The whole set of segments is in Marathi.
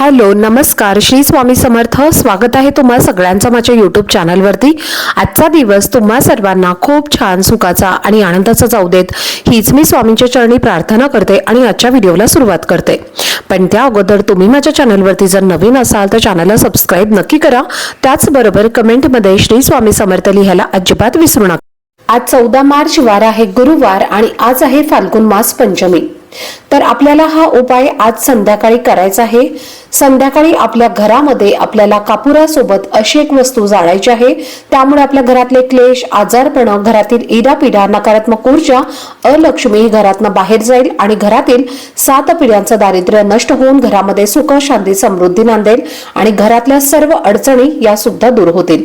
हॅलो नमस्कार. श्री स्वामी समर्थ. स्वागत आहे तुम्हा सगळ्यांचं माझ्या यूट्यूब चॅनलवरती आजचा दिवस तुम्हा सर्वांना खूप छान सुखाचा आणि आनंदाचा जाऊ देत. हीच मी स्वामींच्या चरणी प्रार्थना करते आणि आजच्या व्हिडिओला सुरुवात करते. पण त्या अगोदर तुम्ही माझ्या चॅनलवरती जर नवीन असाल तर चॅनलला सबस्क्राईब नक्की करा. त्याचबरोबर कमेंटमध्ये श्री स्वामी समर्थ लिहायला अजिबात विसरू नका. आज चौदा मार्च वार आहे गुरुवार आणि आज आहे फाल्गुन मास पंचमी. तर आपल्याला हा उपाय आज संध्याकाळी करायचा आहे. संध्याकाळी आपल्या घरामध्ये आपल्याला कापुरासोबत अशी एक वस्तू जाळायची आहे. त्यामुळे आपल्या घरातले क्लेश आजारपण घरातील इडापिडा नकारात्मक ऊर्जा अलक्ष्मी ही घरातनं बाहेर जाईल आणि घरातील सात पिढ्यांचं दारिद्र्य नष्ट होऊन घरामध्ये सुख शांती समृद्धी नांदेल आणि घरातल्या सर्व अडचणी या सुद्धा दूर होतील.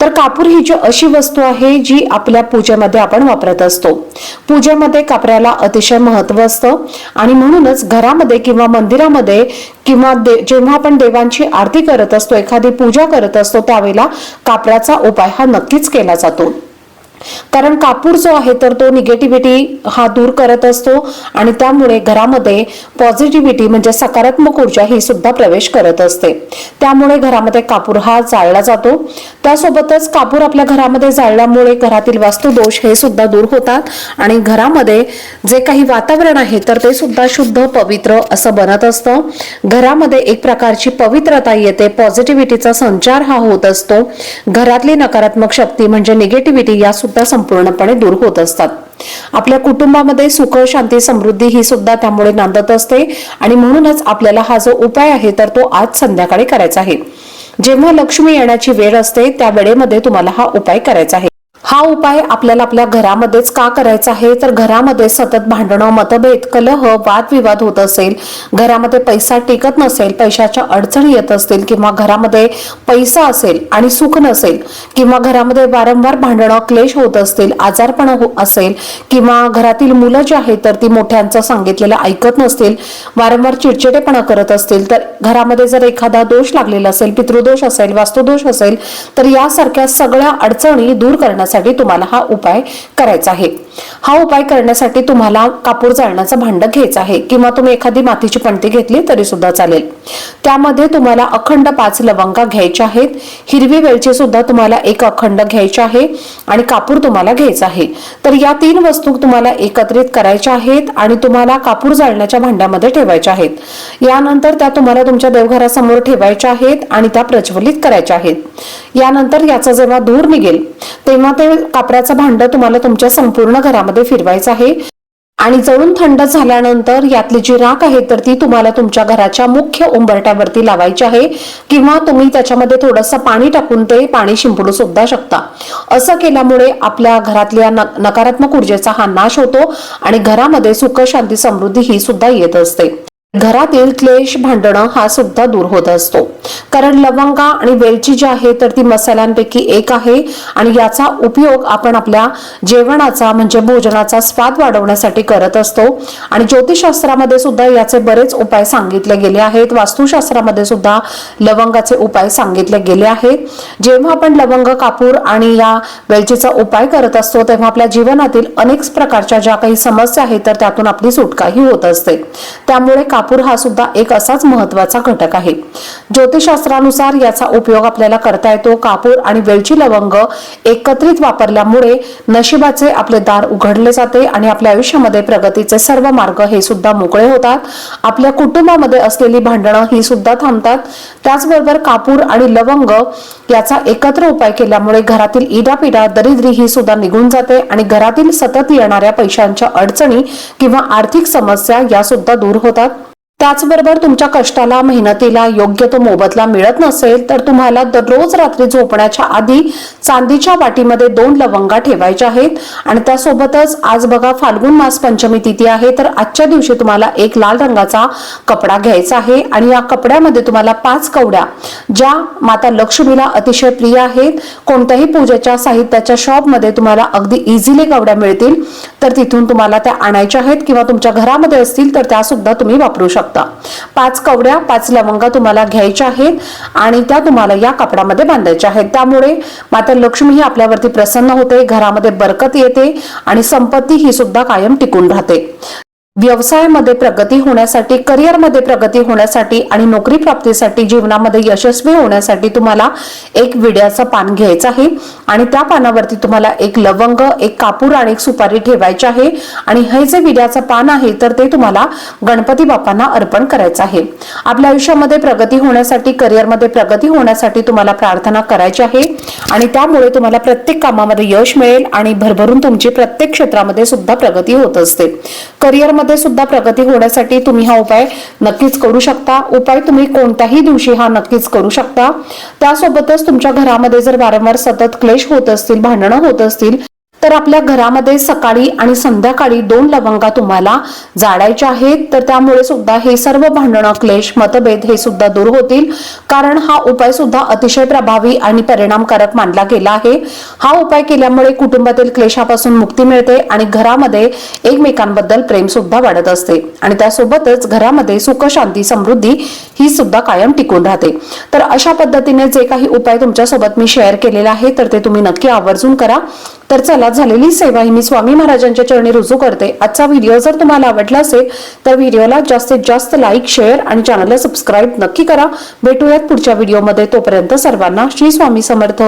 तर कापूर ही जी अशी वस्तू आहे जी आपल्या पूजेमध्ये आपण वापरत असतो. पूजेमध्ये कापऱ्याला अतिशय महत्त्व असतं आणि म्हणूनच घरामध्ये किंवा मंदिरामध्ये किंवा दे- जेव्हा आपण देवांची आरती करत असतो एखादी पूजा करत असतो त्यावेळेला कापराचा उपाय हा नक्कीच केला जातो. कारण कापूर जो आहे तर तो निगेटिव्हिटी हा दूर करत असतो आणि त्यामुळे घरामध्ये पॉझिटिव्हिटी म्हणजे सकारात्मक ऊर्जा ही सुद्धा प्रवेश करत असते. त्यामुळे घरामध्ये कापूर हा जाळला जातो. त्यासोबतच कापूर आपल्या घरामध्ये जाळल्यामुळे घरातील वास्तुदोष हे सुद्धा दूर होतात आणि घरामध्ये जे काही वातावरण आहे तर ते सुद्धा शुद्ध पवित्र असं बनत असतं. घरामध्ये एक प्रकारची पवित्रता येते पॉझिटिव्हिटीचा संचार हा होत असतो. घरातली नकारात्मक शक्ती म्हणजे निगेटिव्हिटी या सुद्धा संपूर्णपणे दूर होत असतात. आपल्या कुटुंबामध्ये सुख शांती समृद्धी ही सुद्धा त्यामुळे नांदत असते आणि म्हणूनच आपल्याला हा जो उपाय आहे तर तो आज संध्याकाळी करायचा आहे. जेव्हा लक्ष्मी येण्याची वेळ असते त्या वेळेमध्ये तुम्हाला हा उपाय करायचा आहे. हा उपाय आपल्याला आपल्या घरामध्येच का करायचा आहे? तर घरामध्ये सतत भांडणं मतभेद कलह वादविवाद होत असेल. घरामध्ये पैसा टिकत नसेल पैशाच्या अडचणी येत असतील किंवा घरामध्ये पैसा असेल आणि सुख नसेल किंवा घरामध्ये वारंवार भांडणं क्लेश होत असतील आजारपण हो- असेल किंवा घरातील मुलं जी आहेत तर ती मोठ्यांचं सांगितलेलं ऐकत नसतील वारंवार चिडचिडेपणा करत असतील तर घरामध्ये जर एखादा दोष लागलेला असेल पितृदोष असेल वास्तुदोष असेल तर यासारख्या सगळ्या अडचणी दूर करण्यासाठी तुम्हाला हा उपाय करायचा आहे. हा उपाय करण्यासाठी तुम्हाला कापूर जाळण्याचं भांड घ्यायचं आहे किंवा तुम्ही एखादी मातीची पणती घेतली तरी सुद्धा चालेल. त्यामध्ये तुम्हाला अखंड पाच लवंगा घ्यायच्या आहेत. हिरवी वेलची सुद्धा तुम्हाला एक अखंड घ्यायची आहे आणि कापूर तुम्हाला घ्यायचा आहे. तर या तीन वस्तू तुम्हाला एकत्रित करायच्या आहेत आणि तुम्हाला कापूर जाळण्याच्या भांड्यामध्ये ठेवायच्या आहेत. यानंतर त्या तुम्हाला तुमच्या देवघरासमोर ठेवायच्या आहेत आणि त्या प्रज्वलित करायच्या आहेत. यानंतर याचा जेव्हा धूर निघेल तेव्हा ते कापराचं भांड तुम्हाला तुमच्या संपूर्ण घरामध्ये फिरवायचं आहे. आणि जळून थंड झाल्यानंतर यातली जी राख आहे तर ती तुम्हाला तुमच्या घराच्या मुख्य उंबरट्यावरती लावायची आहे. किंवा तुम्ही त्याच्यामध्ये थोडंसं पाणी टाकून ते पाणी शिंपडू सुद्धा शकता. असं केल्यामुळे आपल्या घरातल्या नकारात्मक ऊर्जेचा हा नाश होतो आणि घरामध्ये सुख शांती समृद्धी ही सुद्धा येत असते. घरातील क्लेश भांडणं हा सुद्धा दूर होत असतो. कारण लवंगा आणि वेलची जी आहे तर ती मसाल्यांपैकी एक आहे. आणि याचा उपयोग आपण आपल्या जेवणाचा म्हणजे भोजनाचा स्वाद वाढवण्यासाठी करत असतो. आणि ज्योतिषशास्त्रामध्ये सुद्धा याचे बरेच उपाय सांगितले गेले आहेत. वास्तुशास्त्रामध्ये सुद्धा लवंगाचे उपाय सांगितले गेले आहेत. जेव्हा आपण लवंग कापूर आणि या वेलचीचा उपाय करत असतो तेव्हा आपल्या जीवनातील अनेक प्रकारच्या ज्या काही समस्या आहेत तर त्यातून आपली सुटकाही होत असते. त्यामुळे कापूर हा सुद्धा एक असाच महत्त्वाचा घटक आहे. ज्योतिषशास्त्रानुसार याचा उपयोग आपल्याला करता येतो. कापूर आणि वेलची लवंग एकत्रित वापरल्यामुळे नशिबाचे आपले दार उघडले जाते आणि आपल्या आयुष्यामध्ये प्रगतीचे सर्व मार्ग हे सुद्धा मोकळे होतात. आपल्या कुटुंबामध्ये असलेली भांडणं ही सुद्धा थांबतात. त्याचबरोबर कापूर आणि लवंग याचा एकत्र उपाय केल्यामुळे घरातील इडापिडा दरिद्री ही सुद्धा निघून जाते आणि घरातील सतत येणाऱ्या पैशांच्या अडचणी किंवा आर्थिक समस्या या सुद्धा दूर होतात. त्याचबरोबर तुमच्या कष्टाला मेहनतीला योग्य तो मोबदला मिळत नसेल तर तुम्हाला दररोज रात्री झोपण्याच्या आधी चांदीच्या वाटीमध्ये दोन लवंगा ठेवायच्या आहेत. आणि त्यासोबतच आज बघा फाल्गुन मास पंचमी तिथी आहे तर आजच्या दिवशी तुम्हाला एक लाल रंगाचा कपडा घ्यायचा आहे. आणि या कपड्यामध्ये तुम्हाला पाच कवड्या ज्या माता लक्ष्मीला अतिशय प्रिय आहेत. कोणत्याही पूजेच्या साहित्याच्या शॉपमध्ये तुम्हाला अगदी इझिली कवड्या मिळतील. तर तिथून तुम्हाला त्या आणायच्या आहेत किंवा तुमच्या घरामध्ये असतील तर त्या सुद्धा तुम्ही वापरू शकता. पाच कवड्या पाच लवंगा तुम्हाला घ्यायच्या आहेत आणि त्या तुम्हाला या कपड्यामध्ये बांधायच्या आहेत. त्यामुळे माता लक्ष्मी ही आपल्यावरती प्रसन्न होते घरामध्ये बरकत येते आणि संपत्ती ही सुद्धा कायम टिकून राहते. व्यवसायामध्ये प्रगती होण्यासाठी करिअरमध्ये प्रगती होण्यासाठी आणि नोकरी प्राप्तीसाठी जीवनामध्ये यशस्वी होण्यासाठी तुम्हाला एक विड्याचं पान घ्यायचं आहे. आणि त्या पानावरती तुम्हाला एक लवंग एक कापूर आणि एक सुपारी ठेवायची आहे. आणि हे जे विड्याचं पान आहे तर ते तुम्हाला गणपती बाप्पांना अर्पण करायचं आहे. आपल्या आयुष्यामध्ये प्रगती होण्यासाठी करिअरमध्ये प्रगती होण्यासाठी तुम्हाला प्रार्थना करायची आहे. आणि त्यामुळे तुम्हाला प्रत्येक कामामध्ये यश मिळेल आणि भरभरून तुमची प्रत्येक क्षेत्रामध्ये सुद्धा प्रगती होत असते. करिअरमध्ये सुद्धा प्रगती होण्यासाठी तुम्ही हा उपाय नक्कीच करू शकता. उपाय तुम्ही कोणत्याही दिवशी हा नक्कीच करू शकता. त्यासोबतच तुमच्या घरामध्ये जर वारंवार सतत क्लेश होत असतील भांडणं होत असतील तर आपल्या घरामध्ये सकाळी आणि संध्याकाळी दोन लवंगा तुम्हाला जाळायच्या आहेत. तर त्यामुळे सुद्धा हे सर्व भांडणं क्लेश मतभेद हे सुद्धा दूर होतील. कारण हा उपाय सुद्धा अतिशय प्रभावी आणि परिणामकारक मानला गेला आहे. हा उपाय केल्यामुळे कुटुंबातील क्लेशापासून मुक्ती मिळते आणि घरामध्ये एकमेकांबद्दल प्रेम सुद्धा वाढत असते. आणि त्यासोबतच घरामध्ये सुख शांती समृद्धी ही सुद्धा कायम टिकून राहते. तर अशा पद्धतीने जे काही उपाय तुमच्यासोबत मी शेअर केलेले आहे तर ते तुम्ही नक्की आवर्जून करा. तर चला झालेली सेवा ही मी स्वामी महाराजांच्या चरणी रुजू करते. आजचा व्हिडिओ जर तुम्हाला आवडला असेल तर व्हिडिओला जास्तीत जास्त लाईक शेअर आणि चॅनलला सबस्क्राईब नक्की करा. भेटूयात पुढच्या व्हिडिओमध्ये तोपर्यंत सर्वांना श्री स्वामी समर्थ.